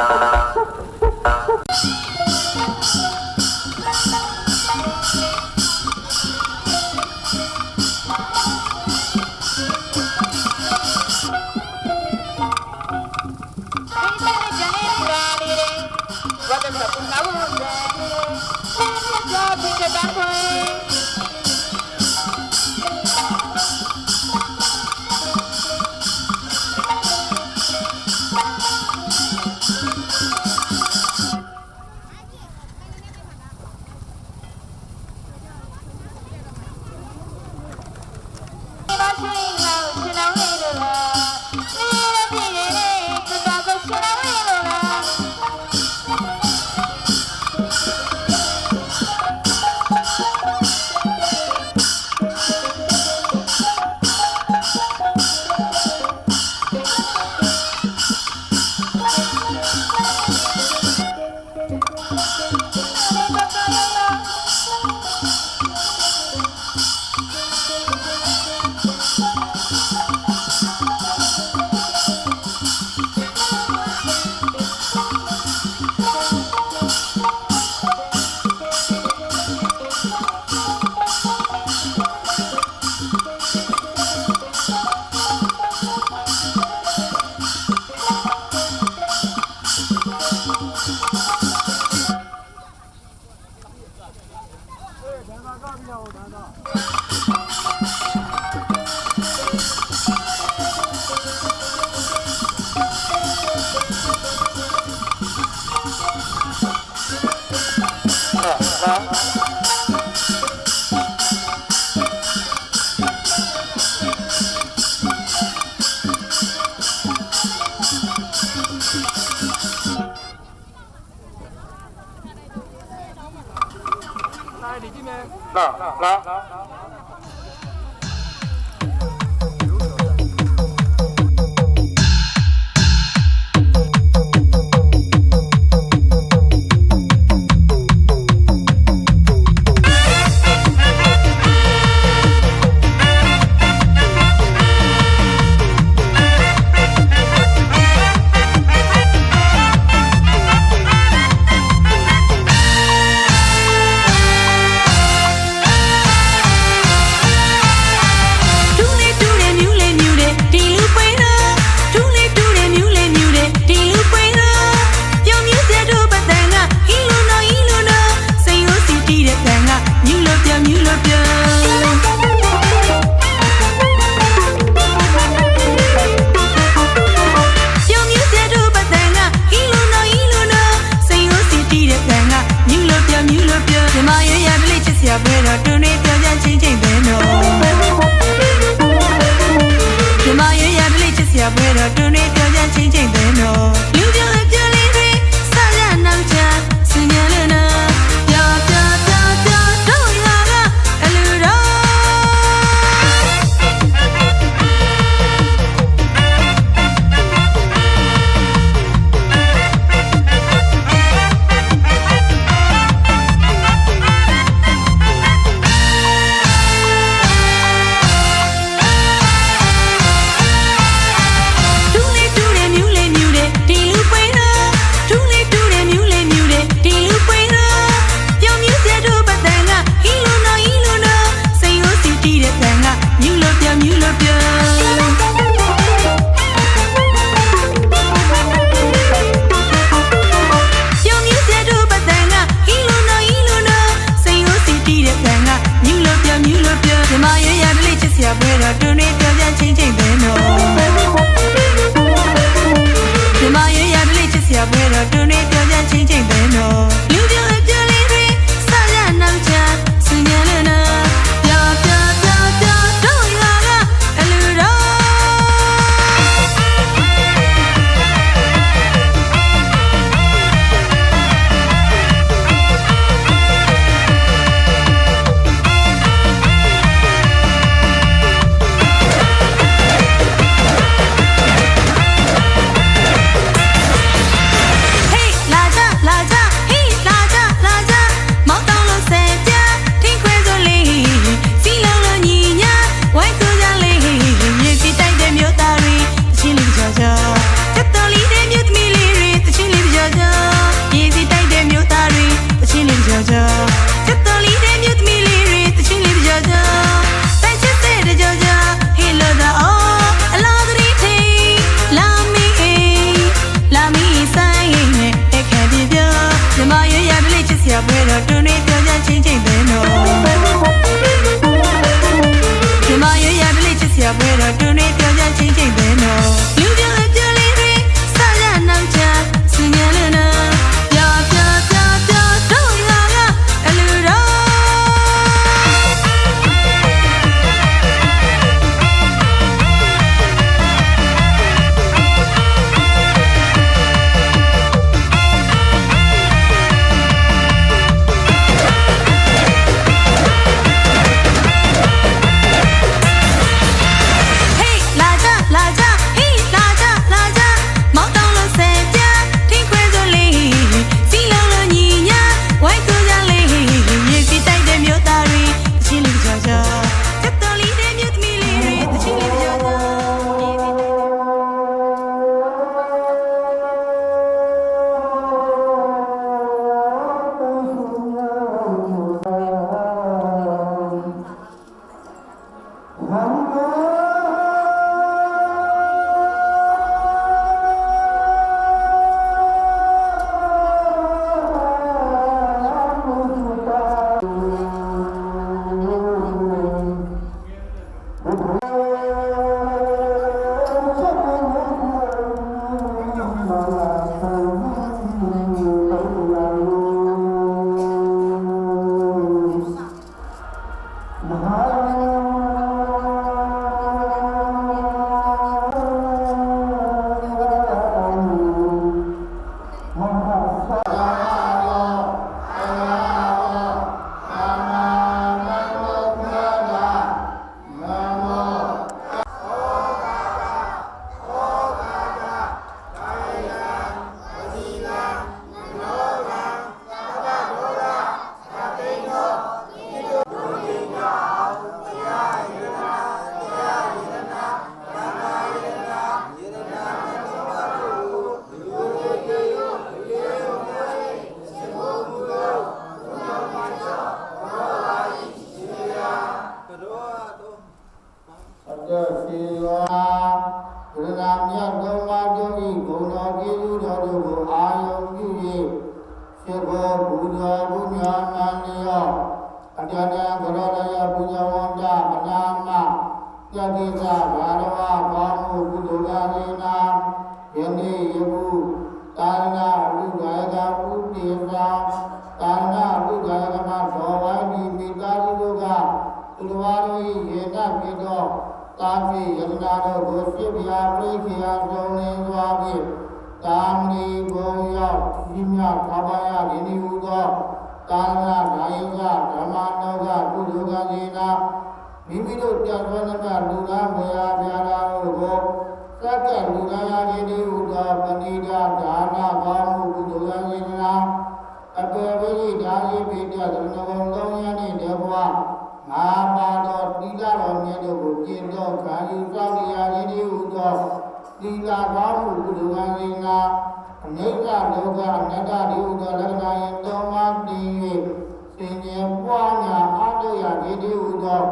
Uh-huh. တူ အတ္တစီဝါဘုရားမြတ်တော်မှာတို့ဤဘုံတော်ကျေးဇူးတော်တို့ကိုအာယုံပြု၍စေဘောဘုရားဘုရားမန္တယောအတ္တတံကရောတယဘုရားဝန္တမနာမယတိကဘာရဝဘာမှုကုသိုလ်ကာရေနာယနေ့ယခုတာရဏလူကာယကပုတိသာတာရဏလူကာယကမသောဝိုင်းဒီမိသားစုတို့ကသူတော်ဘာတို့၏ယေနပြေသော တာပိယတနာတို့ကိုပြည့်ပြာပြိခေယဆုံးလင်းစွာဖြင့်တာမဏိဘုံရောက်ကြီးမြတ်ဘာပါယယင်းဟုသောတာရဏနာယကဓမ္မနောကကုသိုလ်ကစေနာမိမိတို့ပြတ်သောနမလူသားမယားဗျာရာတို့ကိုစက္ကလူသားရာခြင်းဟုသောပဏိဒဒါနဘာမှုကုသိုလ်ကစေနာအပေဝိဓာယိပိတသရဏဘုံသုံးရနှင့်တဘဝ ငါပါတော်တိလတော်မြတ်တို့ကိုကျင့်တော်ခံယူစောင့်ရခြင်းဒီဟုသောတိလဘာမှုကုလဝံငင်္ဂအနိစ္စလောကအနတ္တဒီဟုသောလက္ခဏာယံသုံးပါးတည်၍စင်ကြယ်ပွားများအားထုတ်ရခြင်းဒီဟုသော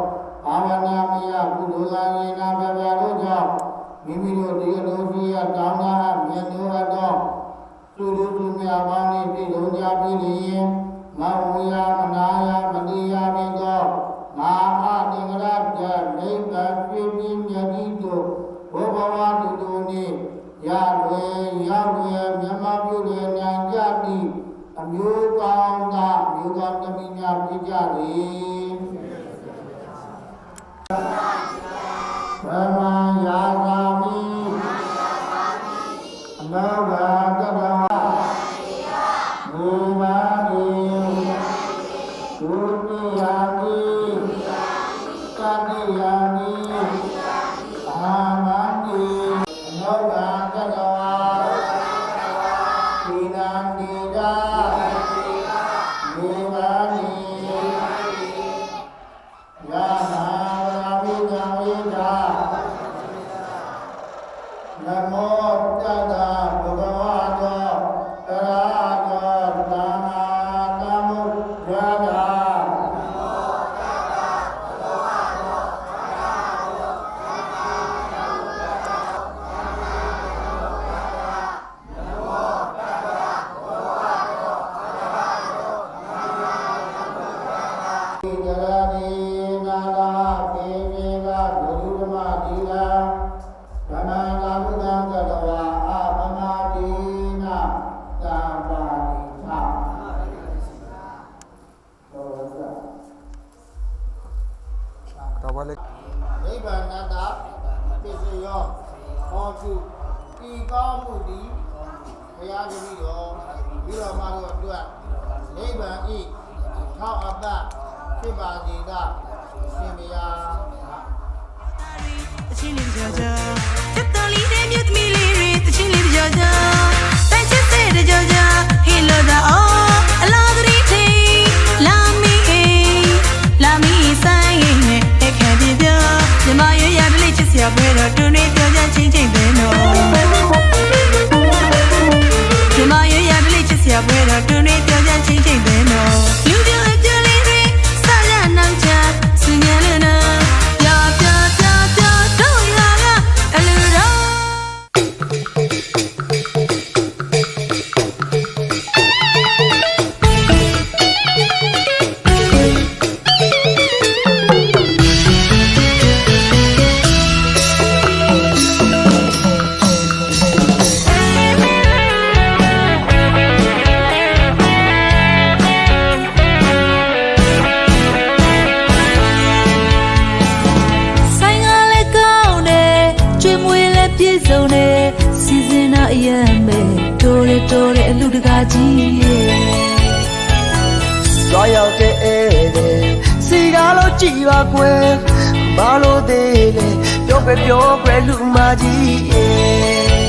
ဘာဝနာမယကုလဝံငင်္ဂဘဗရာတို့ကြောင့်မိမိတို့ဒီလိုရှိရတောင်းတာမြတ်တို့အပ်သောသူတို့သူများပေါင်းနှင့်ပြည်လုံးကြပြီလျင်မဝေယမနာယမတိယပိသောမဟာအ င်္ဂရတနိဗ္ဗာန်ပြည့်ပြည့်မြတ်ဤတို့ဘောဘဝတုတို့နှင့်ရလွယ်ရောက်လွယ်မြမပြုလွယ်နိုင်ကြသည်အမျိုးကောင်းသာမျိုးကောင်းသမီးများဖြစ်ကြသည် ကာကြီးရဲ့ကြွားရောက်တဲ့ဧည့်သည်စီကားလို့ကြည်ပါကွယ်ဘာလို့သေးလဲပြောပဲပြောပဲလူမကြီးရဲ့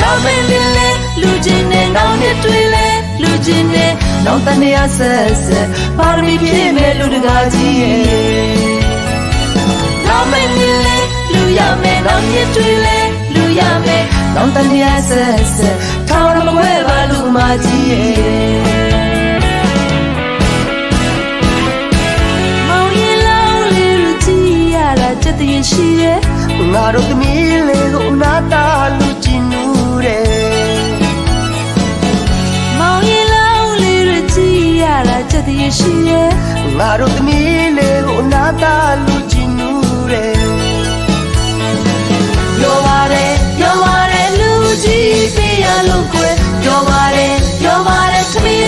လောင်မင်းလေးလေးလူချင်းနဲ့နောင်နဲ့တွေ့လဲလူချင်းနဲ့နောက်တနေ့ဆက်ဆက်ပါရမီပြည့်မဲ့လူတကာကြီးရဲ့လောင်မင်းလေးလေးလူရမယ်နောင်နဲ့တွေ့လဲ လူရမယ်နောက်တနေ့ဆက်ဆက်ထောင်မခွဲပါလူမကြီးရဲ့မောင်ရင်လောင်လေးလူကြည့်ရတာကြက်တည်းရှိတယ်ငါတို့သမီးလေးကိုနာတာလူကြည်နူးတယ်မောင်ရင်လောင်လေးလူကြည့်ရတာကြက်တည်းရှိတယ်ငါတို့သမီးလေးကိုနာတာလူ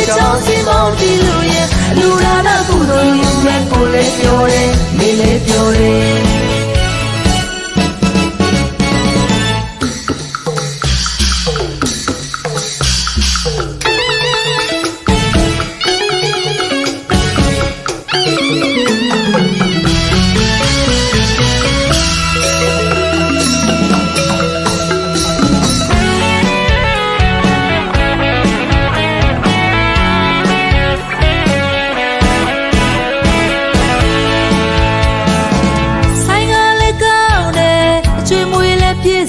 ပါတယ်သမီးချောင်းစီမောင်တီလူရဲ့လူရာနာကုသိုလ်ယူမဲ့ကိုလေးပြောတယ်မင်းလေးပြောတယ်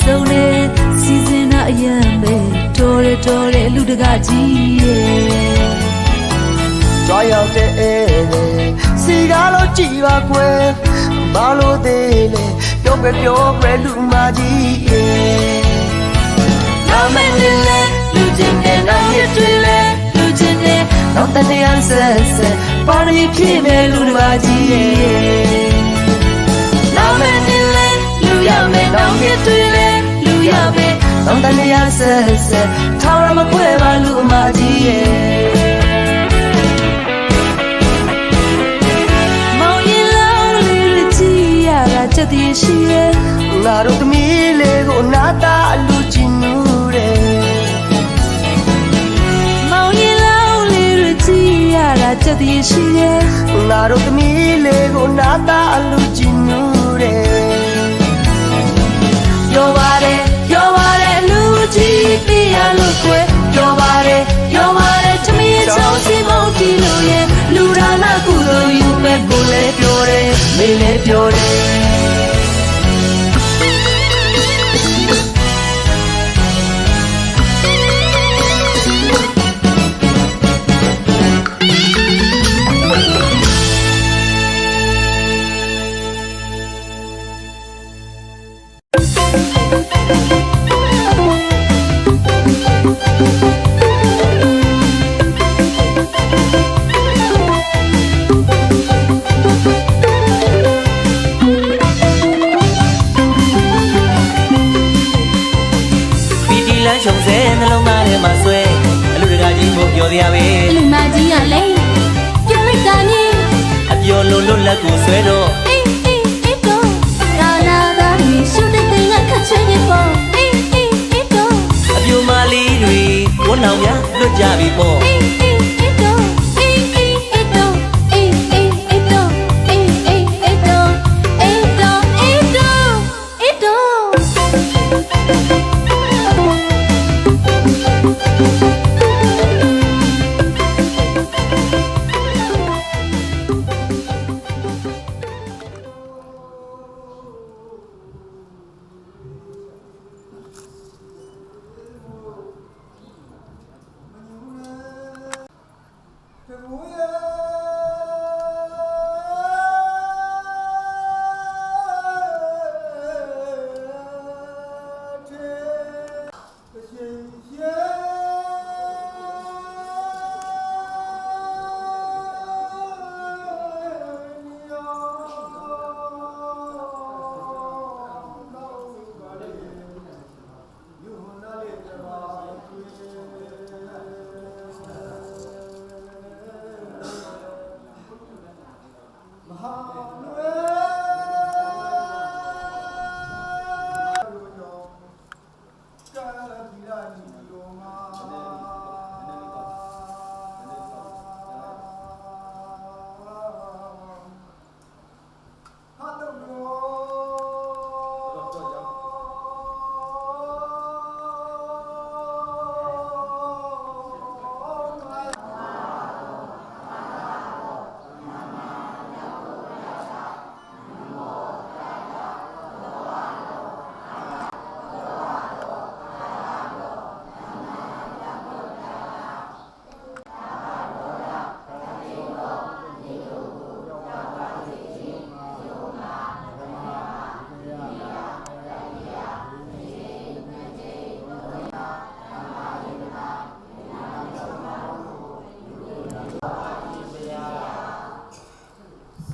လည်းပြည့်စုံတယ်စီစဉ်တော့အရင်ပဲတော်ရတော်ရလူတကာကြီးရဲ့ကြွားရောက်တဲ့ဧည့်သည်စီကားလို့ကြည်ပါကွယ်ဘာလို့သေးလဲပြောပဲပြောပဲလူမကြီးရဲ့လောင်မင်းလေးလေးလူချင်းနဲ့နောင်ရတွေ့လဲလူချင်းနဲ့နောက်တနေ့ဆက်ဆက်ပါရမီပြည့်မဲ့လူတစ်ပါးကြီးရဲ့လောင်မင်းလေးလေးလူရမယ်နောင်ရတွေ့လဲလူရ မယ်နောက်တနေ့ဆက်ဆက်ထောင်ရမခွဲပါလူမကြီးရဲ့မောင်ရင်လောင်လေးလူကြည့်ရတာချက်တည်းရှိရဲ့ငါတို့သမီးလေးကိုနာတာလူကြည်နူးတယ်မောင်ရင်လောင်လေးလူကြည့်ရတာချက်တည်းရှိရဲ့ငါတို့သမီးလေးကိုနာတာလူကြည်နူးတယ်ပြောပါတယ်ပြောပါတယ်လူကြီးပြ ရလို့ကွယ်ပြောပါတယ်ပြောပါတယ်သမီးချောင်းစီမောင်တီလို့ရဲ့လူရာနာကုသိုလ်ယူမဲ့ကိုလည်းပြောတယ်မင်းလေးပြောတယ်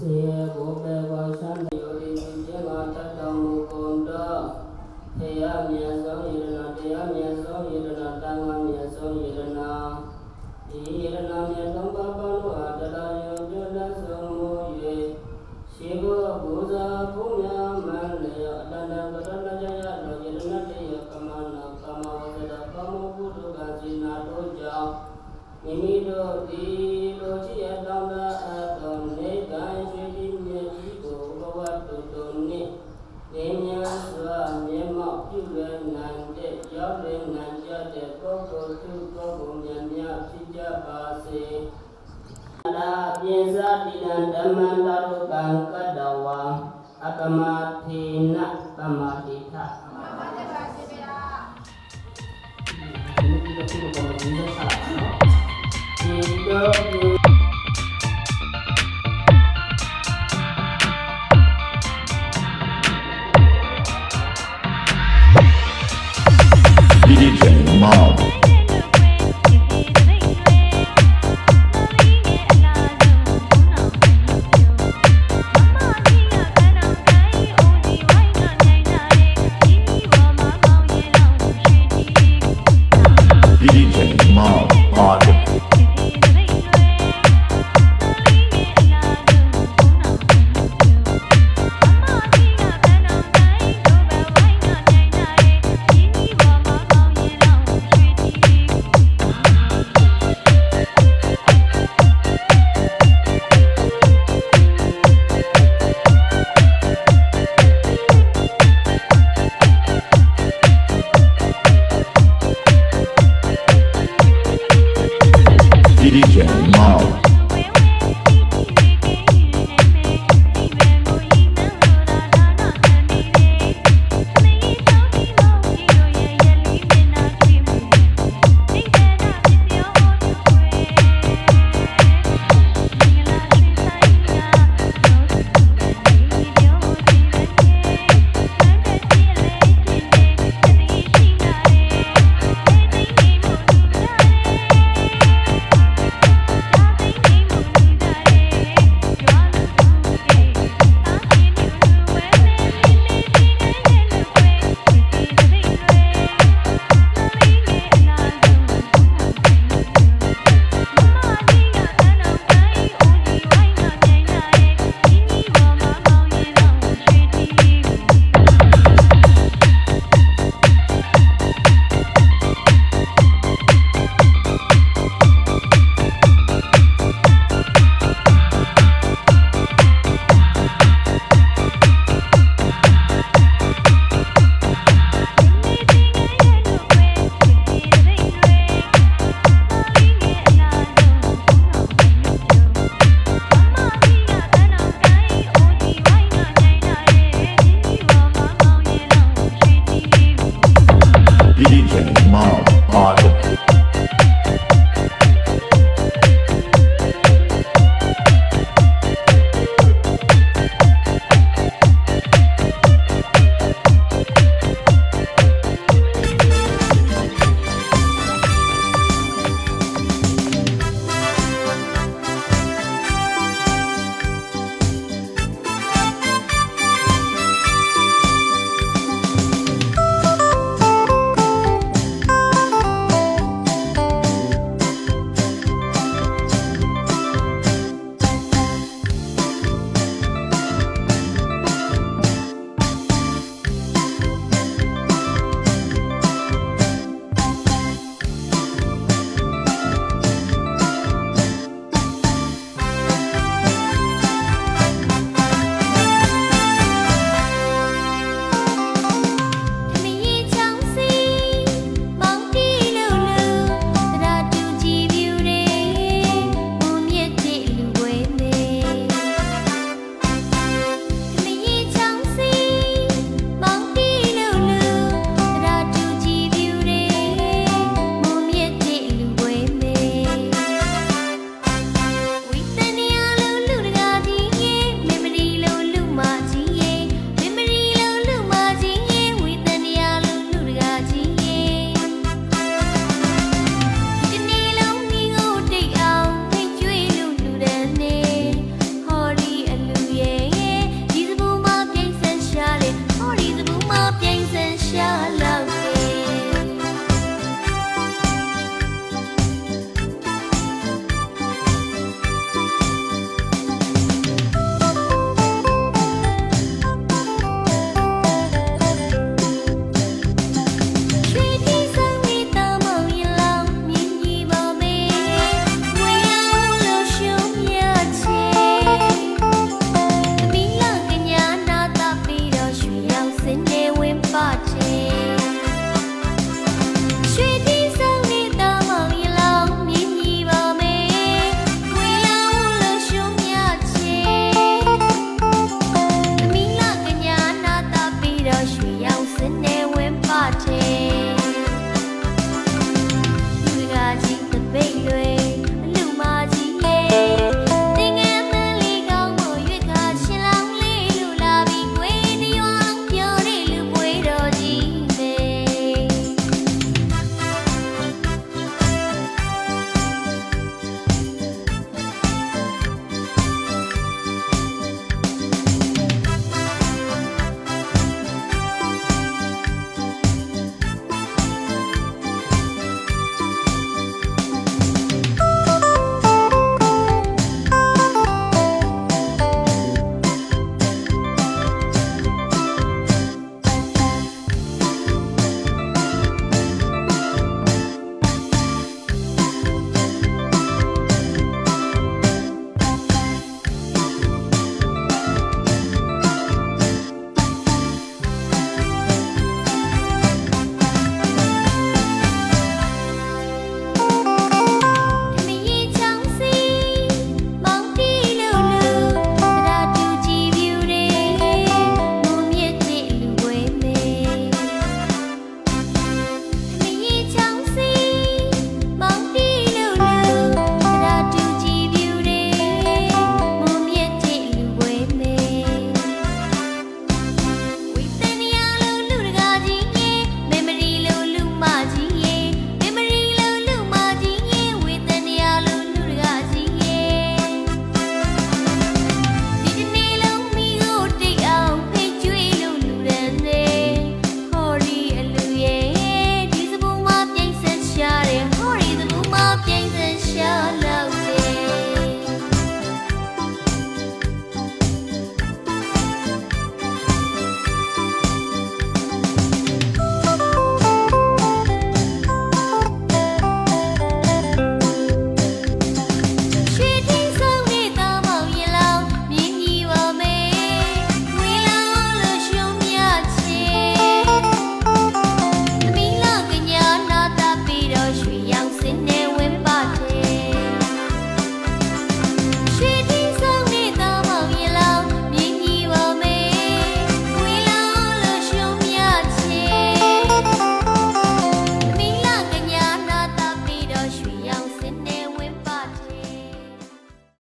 这些。 ဒီလို